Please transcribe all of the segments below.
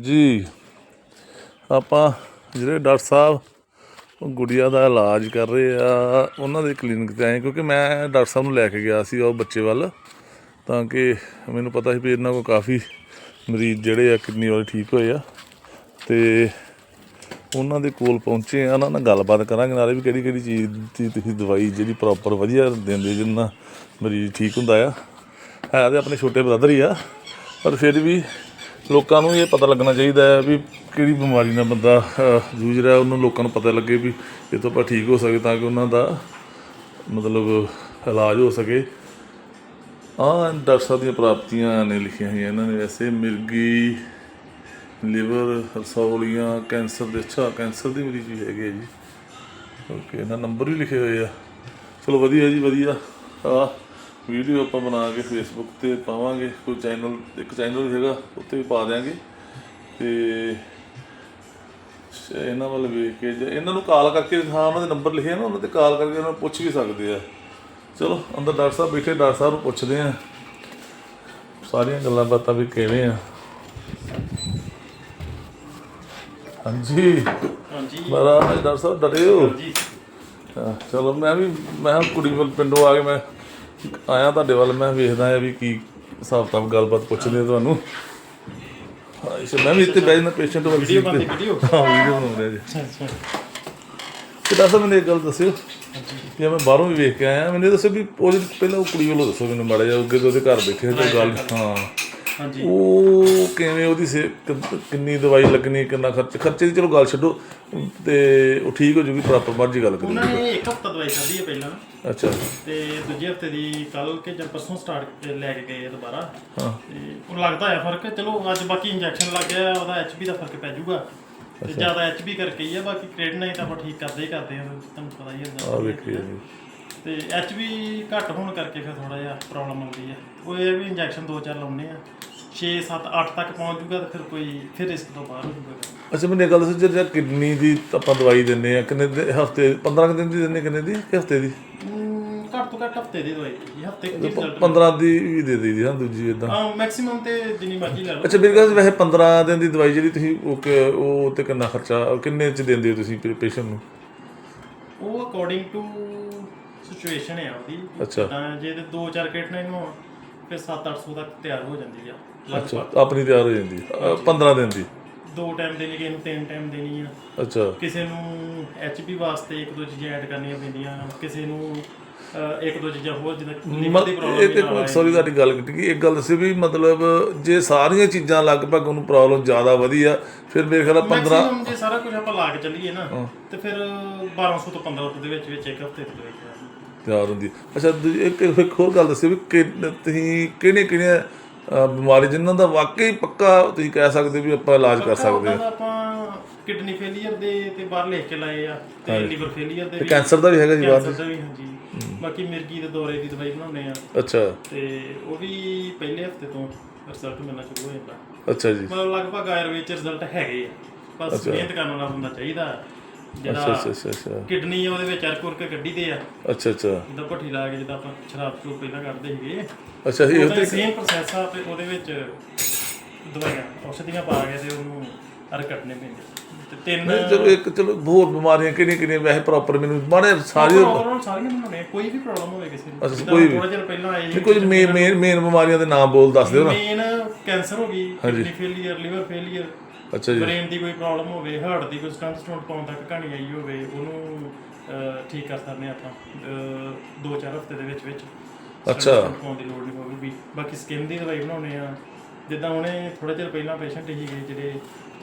ਜੀ, ਆਪਾਂ ਜਿਹੜੇ ਡਾਕਟਰ ਸਾਹਿਬ ਉਹ ਗੁੜੀਆ ਦਾ ਇਲਾਜ ਕਰ ਰਹੇ ਆ, ਉਹਨਾਂ ਦੇ ਕਲੀਨਿਕ ਤੇ ਆਏ ਕਿਉਂਕਿ ਮੈਂ ਡਾਕਟਰ ਸਾਹਿਬ ਨੂੰ ਲੈ ਕੇ ਗਿਆ ਸੀ ਉਹ ਬੱਚੇ ਵੱਲ, ਤਾਂ ਕਿ ਮੈਨੂੰ ਪਤਾ ਸੀ ਵੀ ਇਹਨਾਂ ਕੋਲ ਕਾਫੀ ਮਰੀਜ਼ ਜਿਹੜੇ ਆ ਕਿਡਨੀ ਵਾਲੇ ਠੀਕ ਹੋਏ ਆ, ਤੇ ਉਹਨਾਂ ਦੇ ਕੋਲ ਪਹੁੰਚੇ ਆ, ਉਹਨਾਂ ਨਾਲ ਗੱਲਬਾਤ ਕਰਾਂਗੇ, ਨਾਲੇ ਵੀ ਕਿਹੜੀ ਕਿਹੜੀ ਚੀਜ਼ ਦੀ ਤੁਸੀਂ ਦਵਾਈ ਜਿਹੜੀ ਪ੍ਰੋਪਰ ਵਧੀਆ ਦਿੰਦੇ ਜਿਹਦੇ ਨਾਲ ਮਰੀਜ਼ ਠੀਕ ਹੁੰਦਾ ਆ। ਹੈ ਤੇ ਆਪਣੇ ਛੋਟੇ ਬ੍ਰਦਰ ਹੀ ਆ, ਪਰ ਫਿਰ ਵੀ ਲੋਕਾਂ ਨੂੰ ਇਹ ਪਤਾ ਲੱਗਣਾ ਚਾਹੀਦਾ ਹੈ ਵੀ ਕਿਹੜੀ ਬਿਮਾਰੀ ਨਾਲ ਬੰਦਾ ਜੂਝ ਰਿਹਾ, ਉਹਨੂੰ ਲੋਕਾਂ ਨੂੰ ਪਤਾ ਲੱਗੇ ਵੀ ਇਹ ਤੋਂ ਆਪਾਂ ਠੀਕ ਹੋ ਸਕੇ ਤਾਂ ਕਿ ਉਹਨਾਂ ਦਾ ਮਤਲਬ ਇਲਾਜ ਹੋ ਸਕੇ। ਆ ਡਾਕਟਰ ਸਾਹਿਬ ਦੀਆਂ ਪ੍ਰਾਪਤੀਆਂ ਨੇ ਲਿਖੀਆਂ ਹੋਈਆਂ, ਇਹਨਾਂ ਨੇ ਵੈਸੇ ਮਿਰਗੀ, ਲਿਵਰ, ਰਸੌਲੀਆਂ, ਕੈਂਸਰ ਦੇ, ਅੱਛਾ, ਕੈਂਸਰ ਦੀ ਮਰੀਜ਼ ਵੀ ਹੈਗੇ ਆ ਜੀ। ਓਕੇ, ਇਹਨਾਂ ਨੰਬਰ ਵੀ ਲਿਖੇ ਹੋਏ ਆ। ਚਲੋ ਵਧੀਆ ਜੀ, ਵਧੀਆ। ਆ ਵੀਡੀਓ ਆਪਾਂ ਬਣਾ ਕੇ ਫੇਸਬੁੱਕ ਤੇ ਪਾਵਾਂਗੇ ਕੋਈ ਚੈਨਲ ਇੱਕ ਚੈਨਲ ਹੈਗਾ ਉੱਤੇ ਵੀ ਪਾ ਦਿਆਂਗੇ। ਤੇ ਇਹਨਾਂ ਵੱਲ ਵੇਖ ਕੇ ਜੇ ਇਹਨਾਂ ਨੂੰ ਕਾਲ ਕਰਕੇ ਹਾਂ ਉਹਨਾਂ ਦੇ ਨੰਬਰ ਲਿਖੇ ਨਾ ਉਹਨਾਂ ਤੇ ਕਾਲ ਕਰਕੇ ਉਹਨਾਂ ਨੂੰ ਪੁੱਛ ਵੀ ਸਕਦੇ ਆ। ਚਲੋ ਅੰਦਰ ਡਾਕਟਰ ਸਾਹਿਬ ਬੈਠੇ ਡਾਕਟਰ ਸਾਹਿਬ ਨੂੰ ਪੁੱਛਦੇ ਆ। ਸਾਰੀਆਂ ਗੱਲਾਂ ਬਾਤਾਂ ਵੀ ਕਿਵੇਂ ਆ? ਹਾਂਜੀ। ਹਾਂਜੀ। ਮਹਾਰਾਜ ਡਾਕਟਰ ਸਾਹਿਬ ਡਰੇ ਹੋ? ਜੀ ਹਾਂ, ਚਲੋ ਮੈਂ ਵੀ ਮੈਂ ਕੁੜੀ ਵੱਲ ਪਿੰਡੋਂ ਆ ਕੇ ਮੈਂ ਆਇਆ ਤੁਹਾਡੇ ਵੱਲ ਮੈਂ ਵੇਖਦਾ ਆ ਵੀ ਕੀ ਹਿਸਾਬ ਕਿਤਾਬ ਗੱਲਬਾਤ ਪੁੱਛਦੇ ਆ ਤੁਹਾਨੂੰ। ਹਾਂ ਇਸ ਮੈਂ ਵੀ ਇੱਥੇ ਬੈਠ ਨਾ ਪੇਸ਼ੈਂਟ ਵੱਲ ਵੀਡੀਓ ਬਣਦੀ ਵੀਡੀਓ ਹਾਂ ਵੀਡੀਓ ਬਣਾਉਂਦੇ ਜੀ। ਅੱਛਾ ਅੱਛਾ। ਤੇ ਸਾਹਿਬ ਮੈਨੂੰ ਇੱਕ ਗੱਲ ਦੱਸਿਓ ਕਿ ਮੈਂ ਬਾਹਰੋਂ ਵੀ ਵੇਖ ਕੇ ਆਇਆ ਮੈਨੂੰ ਦੱਸੋ ਵੀ ਉਹਦੇ ਪਹਿਲਾਂ ਉਹ ਕੁੜੀ ਵੱਲੋਂ ਦੱਸੋ ਮੈਨੂੰ ਮਾੜਾ ਜਿਹਾ ਅੱਗੇ ਤੋਂ ਉਹਦੇ ਘਰ ਬੈਠੇ ਤੇ ਗੱਲ ਹਾਂ। ਹਾਂਜੀ। ਉਹ ਕਿਵੇਂ ਉਹਦੀ ਸੇ ਕਿ- ਕਿੰਨੀ ਦਵਾਈ ਲੱਗਣੀ ਕਿੰਨਾ ਖਰਚ ਖਰਚੇ ਦੀ ਚਲੋ ਗੱਲ ਛੱਡੋ ਤੇ ਉਹ ਠੀਕ ਹੋ ਜੂਗੀ ਪ੍ਰੋਪਰ ਮਰਜ਼ੀ ਗੱਲ ਉਹਨਾਂ ਕਰੀ ਨੇ ਇੱਕ ਹਫਤਾ ਦਵਾਈ ਖਾਧੀ ਹੈ ਪਹਿਲਾਂ। ਅੱਛਾ। ਤੇ ਦੂਜੇ ਹਫ਼ਤੇ ਦੀ ਕੱਲ ਕੇ ਜਾਂ ਪਰਸੋਂ ਸਟਾਰਟ ਲੈ ਕੇ ਗਏ ਆ ਦੁਬਾਰਾ। ਹਾਂ। ਤੇ ਉਹ ਲੱਗਦਾ ਹੈ ਫ਼ਰਕ ਚਲੋ ਅੱਜ ਬਾਕੀ ਇੰਜੈਕਸ਼ਨ ਲੱਗ ਗਿਆ ਉਹਦਾ ਐਚਪੀ ਦਾ ਫ਼ਰਕ ਪੈ ਜਾਊਗਾ ਤੇ ਜ਼ਿਆਦਾ ਐਚਪੀ ਕਰਕੇ ਹੀ ਆ ਬਾਕੀ ਕ੍ਰੇਟਨਾਈਨ ਤਾਂ ਆਪਾਂ ਠੀਕ ਕਰਦੇ ਹੀ ਕਰਦੇ ਆ ਤੁਹਾਨੂੰ ਪਤਾ ਹੀ ਹੁੰਦਾ ਆ ਵੇਖੀਏ ਜੀ। ਤੇ ਐਚਪੀ ਘੱਟ ਹੋਣ ਕਰਕੇ ਫਿਰ ਥੋੜਾ ਜਿਹਾ ਪ੍ਰੋਬਲਮ ਆਉਂਦੀ ਹੈ। ਉਹ ਇਹ ਵੀ ਇੰਜੈਕਸ਼ਨ ਦੋ ਚਾਰ ਲਾਉਣੇ ਆ। 6 7 8 ਤੱਕ ਪਹੁੰਚ ਜੂਗਾ ਤੇ ਫਿਰ ਕੋਈ ਫਿਰ ਰਿਸਕ ਤੋਂ ਬਾਹਰ ਹੋ ਜੂਗਾ। ਅੱਛਾ ਮੈਨੂੰ ਇਹ ਗੱਲ ਦੱਸੋ ਜਿਹੜਾ ਕਿਡਨੀ ਦੀ ਆਪਾਂ ਦਵਾਈ ਦਿੰਨੇ ਆ ਕਿੰਨੇ ਦੇ ਹਫ਼ਤੇ 15 ਕੁ ਦਿਨ ਦੀ ਦਿੰਨੇ ਕਿੰਨੇ ਦੀ ਕਿ ਹਫ਼ਤੇ ਦੀ? ਹਮ, ਘੱਟ ਤੋਂ ਘੱਟ ਹਫ਼ਤੇ ਦੀ ਦਵਾਈ ਜੀ ਹਫ਼ਤੇ ਦੀ ਰਿਜ਼ਲਟ 15 ਦੀ ਵੀ ਦੇ ਦਈਦੀ ਹਾਂ ਦੂਜੀ ਇਦਾਂ ਹਾਂ ਮੈਕਸਿਮਮ ਤੇ ਜਿੰਨੀ ਮਰਜ਼ੀ ਲੈ ਲਓ। ਅੱਛਾ ਮੇਰੇ ਕੋਲ ਵੈਸੇ 15 ਦਿਨ ਦੀ ਦਵਾਈ ਜਿਹੜੀ ਤੁਸੀਂ ਉਹ ਕਿ- ਉਹ ਤੇ ਕਿੰਨਾ ਖਰਚਾ ਉਹ ਕਿੰਨੇ ਚ ਦਿੰਦੇ ਹੋ ਤੁਸੀਂ ਪੇਸ਼ੈਂਟ ਨੂੰ? ਉਹ ਅਕੋਰਡਿੰਗ ਟੂ ਸਿਚੁਏਸ਼ਨ ਹੈ ਉਹਦੀ। ਅੱਛਾ। ਤਾਂ ਜੇ ਤੇ 2-4 ਕਿਟਨੇ ਹੋਣ ਫਿਰ 7-800 ਤੱਕ ਤਿਆਰ ਹੋ ਜਾਂਦੀ ਆ। ਅੱਛਾ ਆਪਣੀ ਤਿਆਰ ਹੋ ਜਾਂਦੀ ਅ, 15 ਦਿਨ ਦੀ। ਦੋ ਟਾਈਮ ਦੇਣੀ ਕਿਸੇ ਨੂੰ ਤਿੰਨ ਟਾਈਮ ਦੇਣੀ ਆ। ਅੱਛਾ। ਕਿਸੇ ਨੂੰ ਐਚਪੀ ਵਾਸਤੇ ਇੱਕ ਦੋ ਚੀਜ਼ਾਂ ਐਡ ਕਰਨੀਆਂ ਪੈਂਦੀਆਂ। ਕਿਸੇ ਨੂੰ ਅਹ, ਇੱਕ ਦੋ ਚੀਜ਼ਾਂ ਹੋਰ ਜਿੱਦਾਂ liver ਦੀ ਇਹ ਪ੍ਰੋਬਲਮ ਤੇ ਸੌਰੀ ਤੁਹਾਡੀ ਗੱਲ ਕੀਤੀ ਕਿ ਇੱਕ ਗੱਲ ਦੱਸੀ ਵੀ ਮਤਲਬ ਜੇ ਸਾਰੀਆਂ ਚੀਜ਼ਾਂ ਲਗਭਗ ਉਹਨੂੰ ਪ੍ਰੋਬਲਮ ਜ਼ਿਆਦਾ ਵਧੀ ਆ ਫਿਰ ਮੇਰੇ ਖਿਆਲ ਨਾਲ 15 ਮੈਕਸਿਮਮ ਜੇ ਸਾਰਾ ਕੁਝ ਆਪਾਂ ਲਾ ਕੇ ਚੱਲੀਏ ਨਾ ਤੇ ਫਿਰ 1200 ਤੋਂ 1500 ਦੇ ਵਿੱਚ ਵਿੱਚ ਇੱਕ ਹਫ਼ਤੇ ਦੀ ਦਵਾਈ ਤਿਆਰ ਹੁੰਦੀ ਹੈ। ਅੱਛਾ ਦੂਜੀ ਇੱਕ ਇੱਕ ਹੋਰ ਗੱਲ ਦੱਸਿਓ ਵੀ ਕਿ ਤੁਸੀਂ ਕਿਹੜੇ ਕਿਹੜੇ ਬਿਮਾਰੀ ਜਿਨ੍ਹਾਂ ਦਾ ਵਾਕਈ ਪੱਕਾ ਤੁਸੀਂ ਕਹਿ ਸਕਦੇ ਵੀ ਆਪਾਂ ਇਲਾਜ ਕਰ ਸਕਦੇ ਦਾ ਆਪਾਂ ਕਿਡਨੀ ਫੇਲੀਅਰ ਦੇ ਤੇ ਬਾਹਰ ਲਿਖ ਕੇ ਲਾਏ ਆ ਤੇ ਲਿਵਰ ਫੇਲੀਅਰ ਦੇ ਤੇ ਕੈਂਸਰ ਦਾ ਵੀ ਹੈਗਾ ਜੀ ਬਾਅਦ ਕੈਂਸਰ ਦਾ ਵੀ ਹਾਂਜੀ। ਬਾਕੀ ਮਿਰਗੀ ਦੇ ਦੌਰੇ ਦੀ ਦਵਾਈ ਬਣਾਉਂਦੇ ਆ। ਅੱਛਾ। ਤੇ ਉਹ ਵੀ ਪਹਿਲੇ ਹਫ਼ਤੇ ਤੋਂ ਰਿਜ਼ਲਟ ਮਿਲਣਾ ਸ਼ੁਰੂ ਹੋ ਜਾਂਦਾ। ਅੱਛਾ ਜੀ। ਮਤਲਬ ਲਗਭਗ ਆਯੁਰਵੇਦ ਚ ਰਿਜ਼ਲਟ ਹੈਗੇ ਆ। ਬਸ ਮਿਹਨਤ ਕਰਨ ਵਾਲਾ ਬੰਦਾ ਚਾਹੀਦਾ। ਅੱਛਾ ਜਿਹੜਾ ਅੱਛਾ ਅੱਛਾ ਅੱਛਾ ਕਿਡਨੀ ਉਹਦੇ ਵਿੱਚ ਅਰਕ ਉਰਕ ਕੱਢੀ ਦੇ ਆ। ਅੱਛਾ ਅੱਛਾ। ਜਿੱਦਾਂ ਭੱਠੀ ਲਾ ਕੇ ਜਿੱਦਾਂ ਆਪਾਂ ਸ਼ਰਾਬ ਚੂਰ ਪਹਿਲਾਂ ਕੱਢਦੇ ਸੀਗੇ। ਅੱਛਾ ਇਹ ਉਹਦਾ ਸੇਮ ਪ੍ਰੋਸੈਸ ਆ ਤੇ ਉਹਦੇ ਵਿੱਚ ਦਵਾਈਆਂ ਔਸ਼ਧੀਆਂ ਪਾ ਕੇ ਤੇ ਉਹਨੂੰ ਅਰਕ ਕੱਢਨੇ ਪੈਂਦੇ ਤੇ ਤਿੰਨ ਚਲੋ ਇੱਕ ਚਲੋ ਹੋਰ ਬਿਮਾਰੀਆਂ ਕਿਹੜੀਆਂ ਕਿਹੜੀਆਂ ਵੈਸੇ ਪ੍ਰੋਪਰ ਮੈਨੂੰ ਮਾੜੇ ਸਾਰੀ ਪ੍ਰੋਬਲਮ ਸਾਰੀਆਂ ਬਣਾਉਣੇ ਕੋਈ ਵੀ ਪ੍ਰੋਬਲਮ ਹੋਵੇ ਕਿਸੇ ਨੂੰ। ਜਿੱਦਾਂ ਕੋਈ ਵੀ। ਥੋੜਾ ਜਿਹਾ ਪਹਿਲਾਂ ਆਈ ਨਹੀਂ ਕੁਝ ਮੇਨ ਮੇਨ ਮੇਨ ਬਿਮਾਰੀਆਂ ਦੇ ਨਾਮ ਬੋਲ ਦੱਸ ਦਿਓ ਨਾ। ਮੇਨ ਕੈਂਸਰ ਹੋ ਗਈ ਕਿਡਨੀ ਫੇਲੀਅਰ ਲਿਵਰ ਫੇਲੀਅਰ ਅੱਛਾ ਜੀ। ਬ੍ਰੇਨ ਦੀ ਕੋਈ ਪ੍ਰੋਬਲਮ ਹੋਵੇ ਹਾਰਟ ਦੀ ਕੋਈ ਸਟੰਟ ਸਟੋਨ ਪਾਉਣ ਤੱਕ ਕਹਾਣੀ ਆਈ ਹੋਵੇ ਉਹਨੂੰ ਅਹ, ਠੀਕ ਕਰ ਸਕਦੇ ਹਾਂ ਆਪਾਂ ਅਹ, ਦੋ ਚਾਰ ਹਫ਼ਤੇ ਦੇ ਵਿੱਚ ਵਿੱਚ। ਅੱਛਾ। stent ਪਾਉਣ ਦੀ ਲੋੜ ਨਹੀਂ ਪਊਗੀ ਬਾਕੀ ਸਕਿਨ ਦੀ ਦਵਾਈ ਬਣਾਉਣੇ ਆ ਜਿੱਦਾਂ ਹੁਣੇ ਥੋੜਾ ਚਿਰ ਪਹਿਲਾਂ ਪੇਸ਼ੈਂਟ ਸੀਗੇ ਜਿਹੜੇ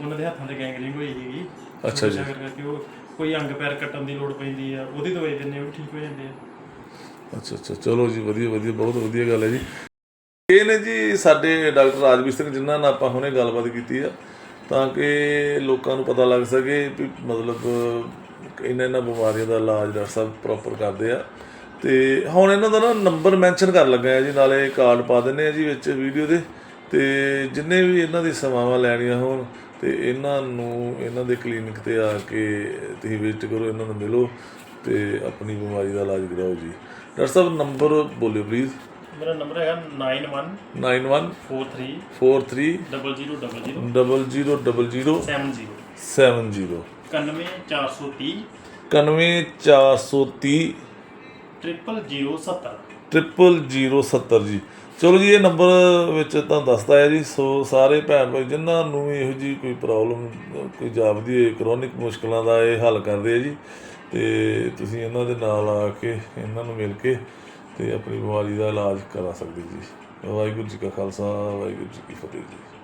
ਉਹਨਾਂ ਦੇ ਹੱਥਾਂ ਤੇ ਗੈਂਗਰੀਨ ਹੋਈ ਸੀਗੀ। ਅੱਛਾ ਜੀ। ਕਰਕੇ ਉਹ ਕੋਈ ਅੰਗ ਪੈਰ ਕੱਟਣ ਦੀ ਲੋੜ ਪੈਂਦੀ ਆ। ਉਹਦੀ ਦਵਾਈ ਦਿੰਦੇ ਆ, ਉਹ ਵੀ ਠੀਕ ਹੋ ਜਾਂਦੇ ਆ। ਅੱਛਾ ਅੱਛਾ। ਚਲੋ ਜੀ ਵਧੀਆ ਵਧੀਆ ਬਹੁਤ ਵਧੀਆ ਗੱਲ ਹੈ ਜੀ। ਇਹ ਨੇ ਜੀ ਸਾਡੇ ਡਾਕਟਰ ਰਾਜਵੀਰ ਸਿੰਘ ਜਿਨ੍ਹਾਂ ਨਾਲ ਆਪਾਂ ਹੁਣੇ ਗੱਲਬਾਤ ਕੀਤੀ ਆ। ਤਾਂ ਕਿ ਲੋਕਾਂ ਨੂੰ ਪਤਾ ਲੱਗ ਸਕੇ ਵੀ ਮਤਲਬ ਇਹਨਾਂ ਇਹਨਾਂ ਬਿਮਾਰੀਆਂ ਦਾ ਇਲਾਜ ਡਾਕਟਰ ਸਾਹਿਬ ਪ੍ਰੋਪਰ ਕਰਦੇ ਆ। ਤੇ ਹੁਣ ਇਹਨਾਂ ਦਾ ਨਾ ਨੰਬਰ ਮੈਂਸ਼ਨ ਕਰਨ ਲੱਗਾ ਹੈ ਜੀ, ਨਾਲੇ ਕਾਰਡ ਪਾ ਦਿੰਨੇ ਆ ਜੀ ਵਿੱਚ ਵੀਡੀਓ ਦੇ। ਤੇ ਜਿੰਨੇ ਵੀ ਇਹਨਾਂ ਦੀ ਸੇਵਾਵਾਂ ਲੈਣੀਆਂ ਹੋਣ ਤੇ ਇਹਨਾਂ ਨੂੰ, ਇਹਨਾਂ ਦੇ ਕਲੀਨਿਕ ਤੇ ਆ ਕੇ ਤੁਸੀਂ ਵਿਜ਼ਿਟ ਕਰੋ, ਇਹਨਾਂ ਨੂੰ ਮਿਲੋ ਤੇ ਆਪਣੀ ਬਿਮਾਰੀ ਦਾ ਇਲਾਜ ਕਰਾਓ ਜੀ। ਡਾਕਟਰ ਸਾਹਿਬ ਨੰਬਰ ਬੋਲਿਓ ਪਲੀਜ਼ ਮੇਰਾ ਨੰਬਰ ਹੈਗਾ 91 91 43 43 0000 0000 70 70 91430 91430 ਟ੍ਰਿਪਲ 070 ਟ੍ਰਿਪਲ 070 ਜੀ। ਚਲੋ ਜੀ ਇਹ ਨੰਬਰ ਵਿੱਚ ਤਾਂ ਦੱਸਦਾ ਹੈ ਜੀ ਸੋ ਸਾਰੇ ਭੈਣ ਭਾਈ ਜਿਨ੍ਹਾਂ ਨੂੰ ਇਹੋ ਜੀ ਕੋਈ ਪ੍ਰੋਬਲਮ ਕੋਈ ਜਾਪਦੀ ਹੈ ਕ੍ਰੋਨਿਕ ਮੁਸ਼ਕਲਾਂ ਦਾ ਇਹ ਹੱਲ ਕਰਦੇ ਆ ਜੀ ਤੇ ਤੁਸੀਂ ਇਹਨਾਂ ਦੇ ਨਾਲ ਆ ਕੇ ਇਹਨਾਂ ਨੂੰ ਮਿਲ ਕੇ ਤੇ ਆਪਣੀ ਬਿਮਾਰੀ ਦਾ ਇਲਾਜ ਕਰਾ ਸਕਦੇ ਜੀ। ਵਾਹਿਗੁਰੂ ਜੀ ਕਾ ਖਾਲਸਾ, ਵਾਹਿਗੁਰੂ ਜੀ ਕੀ ਫਤਿਹ ਜੀ।